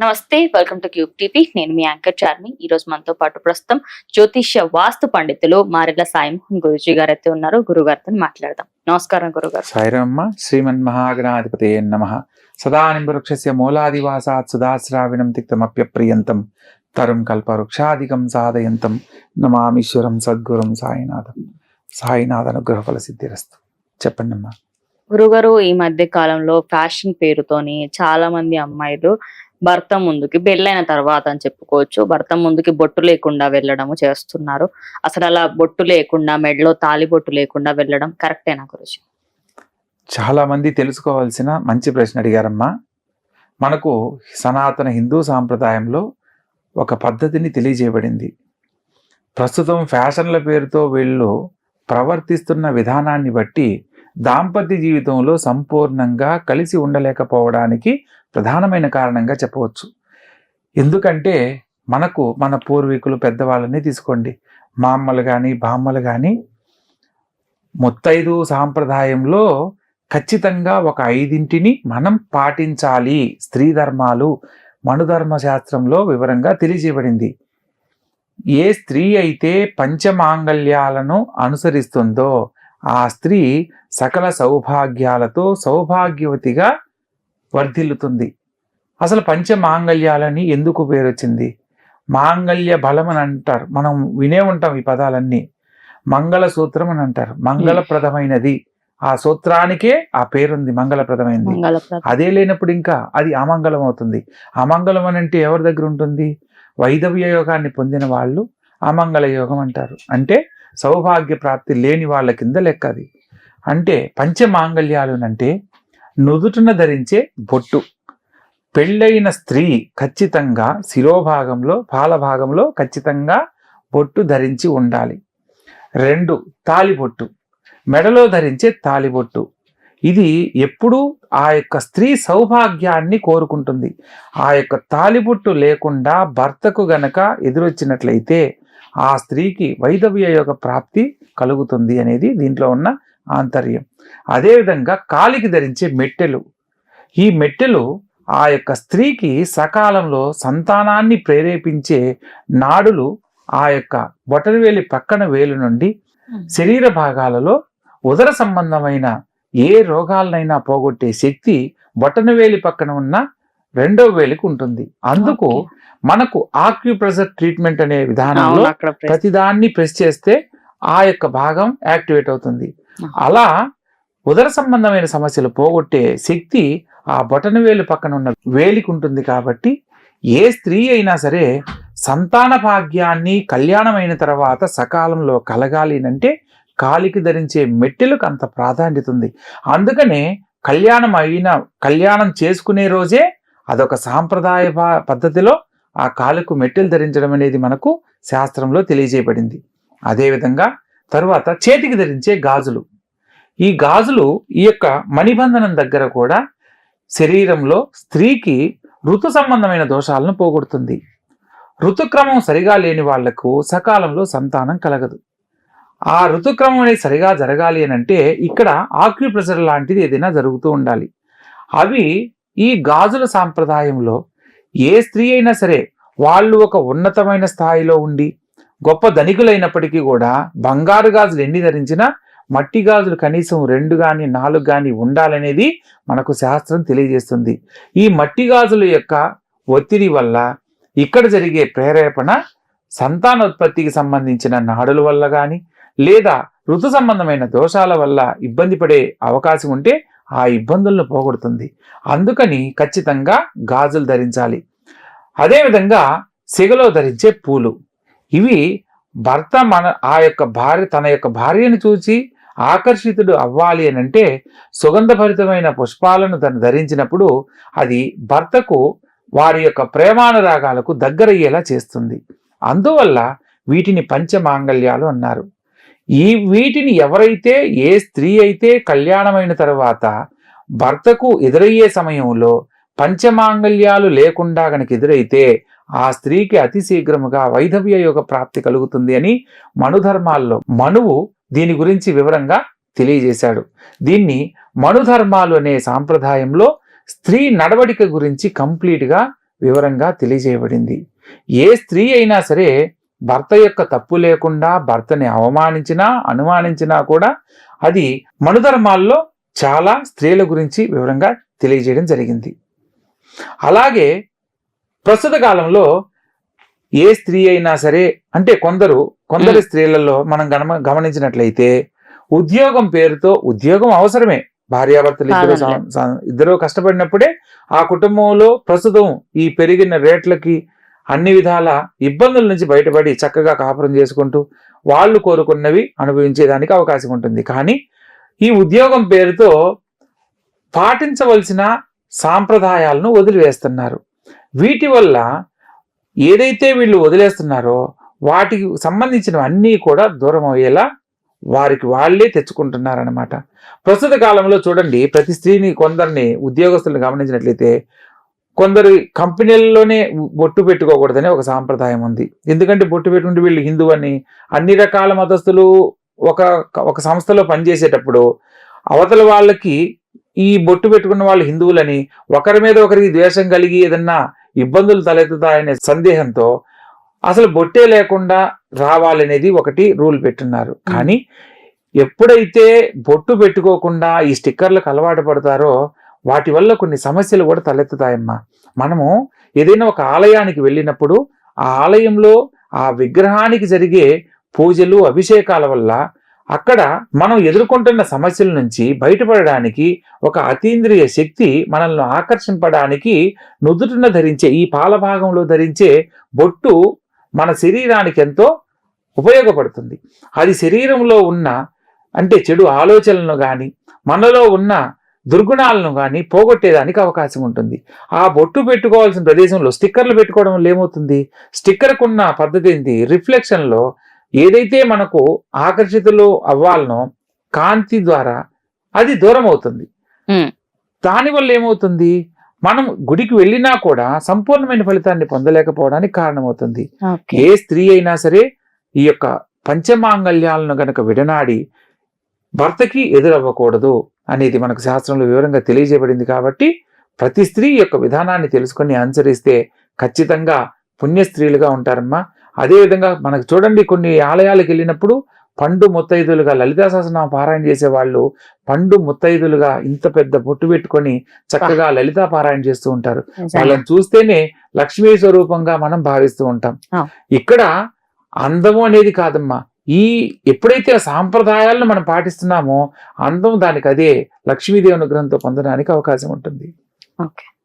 నమస్తే welcome to cube TV నేను మీ anchor Charmi ఈ రోజు మనతో పాటు ప్రస్తుతం జ్యోతిష్య వాస్తు పండితులు మారెడ్ల సాయిమోహన్ గురుజీ గారు అయితే ఉన్నారు. గురువు గారితో మాట్లాడదాం. నమస్కారం గురుగారు. సాయిరమ్మ శ్రీమన్ మహాగణాధిపతే నమ. సదానింబవృక్షస్య మూలాదివాసాత్ సుధాశ్రావిణం తిక్తమప్యప్రియంతం తరుం కల్పవృక్షాదికం సాధయంతం. నమామీశ్వరం సద్గురం సాయినాథం. సాయినాథ అనుగ్రహ ఫల సిద్ధిరస్తు. చెప్పండి అమ్మా. గురుగారు ఈ మధ్య కాలంలో ఫ్యాషన్ పేరుతోని చాలా మంది అమ్మాయిలు భర్త ముందుకి పెళ్ళైన తర్వాత అని చెప్పుకోవచ్చు. భర్త ముందుకి బొట్టు లేకుండా వెళ్ళడము చేస్తున్నారు. అసలు అలా బొట్టు లేకుండా మెడలో తాలి బొట్టు లేకుండా వెళ్ళడం కరెక్టేనా గురుజీ చాలా మంది తెలుసుకోవాల్సిన మంచి ప్రశ్న అడిగారమ్మా. మనకు సనాతన హిందూ సాంప్రదాయంలో ఒక పద్ధతిని తెలియజేయబడింది. ప్రస్తుతం ఫ్యాషన్ల పేరుతో వీళ్ళు ప్రవర్తిస్తున్న విధానాన్ని బట్టి దాంపత్య జీవితంలో సంపూర్ణంగా కలిసి ఉండలేకపోవడానికి ప్రధానమైన కారణంగా చెప్పవచ్చు. ఎందుకంటే మనకు మన పూర్వీకులు పెద్దవాళ్ళని తీసుకోండి. మా అమ్మలు కానీ బామ్మలు కానీ ముత్తైదు సాంప్రదాయంలో ఖచ్చితంగా ఒక ఐదింటిని మనం పాటించాలి. స్త్రీ ధర్మాలు మనుధర్మ శాస్త్రంలో వివరంగా తెలియజేయబడింది. ఏ స్త్రీ అయితే పంచమాంగల్యాలను అనుసరిస్తుందో ఆ స్త్రీ సకల సౌభాగ్యాలతో సౌభాగ్యవతిగా వర్ధిల్లుతుంది. అసలు పంచమాంగల్యాలని ఎందుకు పేరు వచ్చింది మాంగళ్య బలం అని అంటారు. మనం వినే ఉంటాం ఈ పదాలన్నీ. మంగళ సూత్రం అని అంటారు. మంగళప్రదమైనది. ఆ సూత్రానికే ఆ పేరుంది మంగళప్రదమైనది మంగళప్రద. అదే లేనప్పుడు ఇంకా అది అమంగళం అవుతుంది అమంగళం అని అంటే ఎవరి దగ్గర ఉంటుంది? వైదవ్య యోగాన్ని పొందిన వాళ్ళు అమంగళ యోగం అంటారు. అంటే సౌభాగ్య ప్రాప్తి లేని వాళ్ళ కింద లెక్క అది. అంటే పంచమాంగళ్యాలు అంటే నుదుటిన ధరించే బొట్టు. పెళ్ళైన స్త్రీ ఖచ్చితంగా శిరోభాగంలో పాలభాగంలో ఖచ్చితంగా బొట్టు ధరించి ఉండాలి. రెండు తాలిబొట్టు. మెడలో ధరించే తాలిబొట్టు. ఇది ఎప్పుడూ ఆ యొక్క స్త్రీ సౌభాగ్యాన్ని కోరుకుంటుంది. ఆ యొక్క తాలిబొట్టు లేకుండా భర్తకు గనక ఎదురొచ్చినట్లయితే ఆ స్త్రీకి వైదవ్య యొక్క ప్రాప్తి కలుగుతుంది అనేది దీంట్లో ఉన్న ఆంతర్యం. అదేవిధంగా కాలికి ధరించే మెట్టెలు. ఈ మెట్టెలు ఆ యొక్క స్త్రీకి సకాలంలో సంతానాన్ని ప్రేరేపించే నాడులు ఆ యొక్క బొటనవేలి పక్కన వేలు నుండి శరీర భాగాలలో ఉదర సంబంధమైన ఏ రోగాలనైనా పోగొట్టే శక్తి బొటనవేలి పక్కన ఉన్న రెండో వేలికి ఉంటుంది. అందుకు మనకు ఆక్యుప్రెషర్ ట్రీట్మెంట్ అనే విధానంలో ప్రతిదాన్ని ప్రెస్ చేస్తే ఆ యొక్క భాగం యాక్టివేట్ అవుతుంది. అలా ఉదర సంబంధమైన సమస్యలు పోగొట్టే శక్తి ఆ బొటనవేలు పక్కన ఉన్న వేలికి ఉంటుంది కాబట్టి ఏ స్త్రీ అయినా సరే సంతాన భాగ్యాన్ని కళ్యాణమైన తర్వాత సకాలంలో కలగాలి అంటే కాలికి ధరించే మెట్టెలకు అంత ప్రాధాన్యత ఉంది. అందుకనే కళ్యాణం అయిన కళ్యాణం చేసుకునే రోజే అదొక సాంప్రదాయ పద్ధతిలో ఆ కాలుకు మెట్టెలు ధరించడం అనేది మనకు శాస్త్రంలో తెలియజేయబడింది. అదేవిధంగా తరువాత చేతికి ధరించే గాజులు. ఈ గాజులు ఈ యొక్క మణిబంధనం దగ్గర కూడా శరీరంలో స్త్రీకి ఋతు సంబంధమైన దోషాలను పోగొడుతుంది. ఋతుక్రమం సరిగా లేని వాళ్ళకు సకాలంలో సంతానం కలగదు. ఆ ఋతుక్రమం అనేది సరిగా జరగాలి అని అంటే ఇక్కడ ఆక్యుప్రెషర్ లాంటిది ఏదైనా జరుగుతూ ఉండాలి. అవి ఈ గాజుల సాంప్రదాయంలో ఏ స్త్రీ అయినా సరే వాళ్ళు ఒక ఉన్నతమైన స్థాయిలో ఉండి గొప్ప ధనికులైనప్పటికీ కూడా బంగారు గాజులు ఎన్ని ధరించినా మట్టి గాజులు కనీసం రెండు కానీ నాలుగు కానీ ఉండాలనేది మనకు శాస్త్రం తెలియజేస్తుంది. ఈ మట్టి గాజుల యొక్క ఒత్తిడి వల్ల ఇక్కడ జరిగే ప్రేరేపణ సంతానోత్పత్తికి సంబంధించిన నాడుల వల్ల కానీ లేదా ఋతు సంబంధమైన దోషాల వల్ల ఇబ్బంది పడే అవకాశం ఉంటే ఆ ఇబ్బందులను పోగొడుతుంది. అందుకని ఖచ్చితంగా గాజులు ధరించాలి. అదేవిధంగా సిగలో ధరించే పూలు. ఇవి భర్త మన ఆ యొక్క భార్య తన యొక్క భార్యను చూసి ఆకర్షితుడు అవ్వాలి అని అంటే సుగంధభరితమైన పుష్పాలను తను ధరించినప్పుడు అది భర్తకు వారి యొక్క ప్రేమానురాగాలకు దగ్గరయ్యేలా చేస్తుంది. అందువల్ల వీటిని పంచమాంగళ్యాలు అన్నారు. ఈ వీటిని ఎవరైతే ఏ స్త్రీ అయితే కళ్యాణమైన తర్వాత భర్తకు ఎదురయ్యే సమయంలో పంచమాంగళ్యాలు లేకుండా గనక ఎదురైతే ఆ స్త్రీకి అతి శీఘ్రముగా వైధవ్య యోగ ప్రాప్తి కలుగుతుంది అని మనుధర్మాల్లో మనువు దీని గురించి వివరంగా తెలియజేశాడు. దీన్ని మనుధర్మాలు అనే సాంప్రదాయంలో స్త్రీ నడవడిక గురించి కంప్లీట్గా వివరంగా తెలియజేయబడింది. ఏ స్త్రీ అయినా సరే భర్త యొక్క తప్పు లేకుండా భర్తని అవమానించినా అనుమానించినా కూడా అది మనుధర్మాల్లో చాలా స్త్రీల గురించి వివరంగా తెలియజేయడం జరిగింది. అలాగే ప్రస్తుత కాలంలో ఏ స్త్రీ అయినా సరే అంటే కొందరు కొందరు. స్త్రీలలో మనం గమన గమనించినట్లయితే ఉద్యోగం పేరుతో ఉద్యోగం అవసరమే భార్యాభర్తలు ఇద్దరు. ఇద్దరు కష్టపడినప్పుడే ఆ కుటుంబంలో ప్రస్తుతం ఈ పెరిగిన రేట్లకి అన్ని విధాల ఇబ్బందుల నుంచి బయటపడి చక్కగా కాపురం చేసుకుంటూ వాళ్ళు కోరుకున్నవి అనుభవించేదానికి అవకాశం ఉంటుంది కానీ ఈ ఉద్యోగం పేరుతో పాటించవలసిన సాంప్రదాయాలను వదిలివేస్తున్నారు వీటి వల్ల ఏదైతే వీళ్ళు వదిలేస్తున్నారో వాటికి సంబంధించిన అన్నీ కూడా దూరం అయ్యేలా వారికి వాళ్ళే తెచ్చుకుంటున్నారనమాట ప్రస్తుత కాలంలో చూడండి ప్రతి స్త్రీని కొందరిని ఉద్యోగస్తులను గమనించినట్లయితే కొందరు కంపెనీల్లోనే బొట్టు పెట్టుకోకూడదని ఒక సాంప్రదాయం ఉంది. ఎందుకంటే బొట్టు పెట్టుకుంటే వీళ్ళు హిందూ అని అన్ని రకాల మతస్థులు ఒక ఒక సంస్థలో పనిచేసేటప్పుడు అవతల వాళ్ళకి ఈ బొట్టు పెట్టుకున్న వాళ్ళు హిందువులని ఒకరి మీద ఒకరికి ద్వేషం కలిగి ఏదన్నా ఇబ్బందులు తలెత్తుతాయనే సందేహంతో అసలు బొట్టే లేకుండా రావాలనేది ఒకటి రూల్ పెట్టున్నారు. కానీ ఎప్పుడైతే బొట్టు పెట్టుకోకుండా ఈ స్టిక్కర్లకు అలవాటు పడతారో వాటి వల్ల కొన్ని సమస్యలు కూడా తలెత్తుతాయమ్మా. మనము ఏదైనా ఒక ఆలయానికి వెళ్ళినప్పుడు ఆ ఆలయంలో ఆ విగ్రహానికి జరిగే పూజలు అభిషేకాల వల్ల అక్కడ మనం ఎదుర్కొంటున్న సమస్యల నుంచి బయటపడడానికి ఒక అతీంద్రియ శక్తి మనల్ని ఆకర్షింపడానికి నుదుటిన ధరించే ఈ పాల భాగంలో ధరించే బొట్టు మన శరీరానికి ఎంతో ఉపయోగపడుతుంది. అది శరీరంలో ఉన్న అంటే చెడు ఆలోచనలను కానీ మనలో ఉన్న దుర్గుణాలను కానీ పోగొట్టేదానికి అవకాశం ఉంటుంది. ఆ బొట్టు పెట్టుకోవాల్సిన ప్రదేశంలో స్టిక్కర్లు పెట్టుకోవడం వల్ల ఏమవుతుంది? స్టిక్కర్కున్న పద్ధతి ఏంటి రిఫ్లెక్షన్లో ఏదైతే మనకు ఆకర్షితులు అవ్వాలనో కాంతి ద్వారా అది దూరం అవుతుంది. దానివల్ల ఏమవుతుంది? మనం గుడికి వెళ్ళినా కూడా సంపూర్ణమైన ఫలితాన్ని పొందలేకపోవడానికి కారణమవుతుంది. ఏ స్త్రీ అయినా సరే ఈ యొక్క పంచమాంగళ్యాలను గనక విడనాడి భర్తకి ఎదురవ్వకూడదు అనేది మనకు శాస్త్రంలో వివరంగా తెలియజేయబడింది కాబట్టి ప్రతి స్త్రీ యొక్క విధానాన్ని తెలుసుకొని అనుసరిస్తే ఖచ్చితంగా పుణ్య స్త్రీలుగా ఉంటారమ్మా. అదేవిధంగా మనకు చూడండి కొన్ని ఆలయాలకు వెళ్ళినప్పుడు పండు ముత్తైదులుగా లలితా సహస్రనామ పారాయణ చేసే వాళ్ళు పండు ముత్తైదులుగా ఇంత పెద్ద బొట్టు పెట్టుకొని చక్కగా లలితా పారాయణ చేస్తూ ఉంటారు. వాళ్ళని చూస్తేనే లక్ష్మీ స్వరూపంగా మనం భావిస్తూ ఉంటాం. ఇక్కడ అందము అనేది కాదమ్మా. ఈ ఎప్పుడైతే సాంప్రదాయాలను మనం పాటిస్తున్నామో అందం దానికి అదే లక్ష్మీదేవి అనుగ్రహంతో పొందడానికి అవకాశం ఉంటుంది. ఓకే.